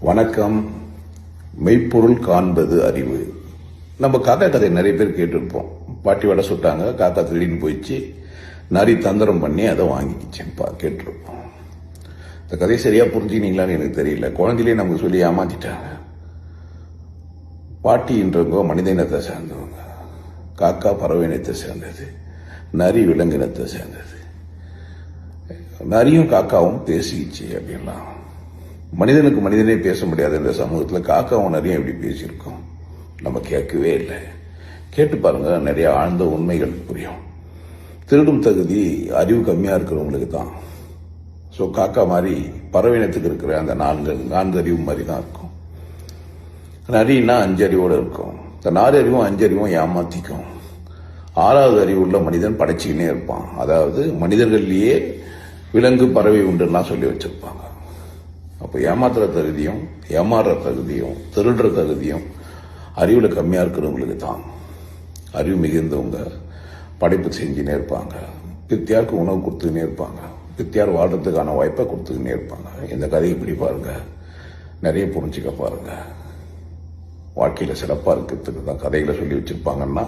வணக்கம். மெய்ப்பொருள் காண்பது அறிவு. நம்ம காக்கா கதை நிறைய பேர் கேட்டிருப்போம். பாட்டி வடை சுட்டாங்க காக்கா திடீர்னு போயிடுச்சு. நரி தந்திரம் பண்ணி அதை வாங்கிக்கிச்சேன்ப்பா கேட்டிருப்போம். இந்த கதையை சரியாக புரிஞ்சுக்கினீங்களான்னு எனக்கு தெரியல. குழந்தையிலே நமக்கு சொல்லி ஏமாத்திட்டாங்க. பாட்டின்றவங்க மனித இனத்தை சேர்ந்தவங்க. காக்கா பறவை இனத்தை சேர்ந்தது. நரி விலங்கினத்தை சேர்ந்தது. நரியும் காக்காவும் பேசிக்கிச்சு அப்படின்லாம் மனிதனுக்கு மனிதனே பேச முடியாது இந்த சமூகத்தில். காக்காவும் நிறைய எப்படி பேசியிருக்கோம். நம்ம கேட்கவே இல்லை. கேட்டு பாருங்க நிறைய ஆழ்ந்த உண்மைகள் புரியும். திருடும் தகுதி அறிவு கம்மியாக இருக்கிறவங்களுக்கு தான். ஸோ காக்கா மாதிரி பறவையினத்துக்கு இருக்கிற அந்த நான்கு நான்கு அறிவு மாதிரி தான் இருக்கும். நரின்னா அஞ்சறிவோடு இருக்கும். இந்த நாலு அறிவும் அஞ்சு அறிவும் ஏமாத்திக்கும். ஆறாவது அறிவு உள்ள மனிதன் படைச்சிக்கினே இருப்பான். அதாவது மனிதர்கள்லேயே விலங்கு பறவை உண்டுலாம் சொல்லி வச்சிருப்பாங்க. அப்போ ஏமாத்துற தகுதியும் ஏமாறுற தகுதியும் திருடுற தகுதியும் அறிவில் கம்மியாக இருக்கிறவங்களுக்கு தான். அறிவு மிகுந்தவங்க படைப்பு செஞ்சுனே இருப்பாங்க. பித்தியாருக்கு உணவு கொடுத்துக்கினே இருப்பாங்க. பித்தியார் வாழ்றதுக்கான வாய்ப்பை கொடுத்துக்கினே இருப்பாங்க. இந்த கதையை இப்படி பாருங்க. நிறைய புரிஞ்சுக்க பாருங்க. வாழ்க்கையில் சிறப்பாக இருக்கிறதுக்கு தான் கதைகளை சொல்லி வச்சுருப்பாங்கன்னா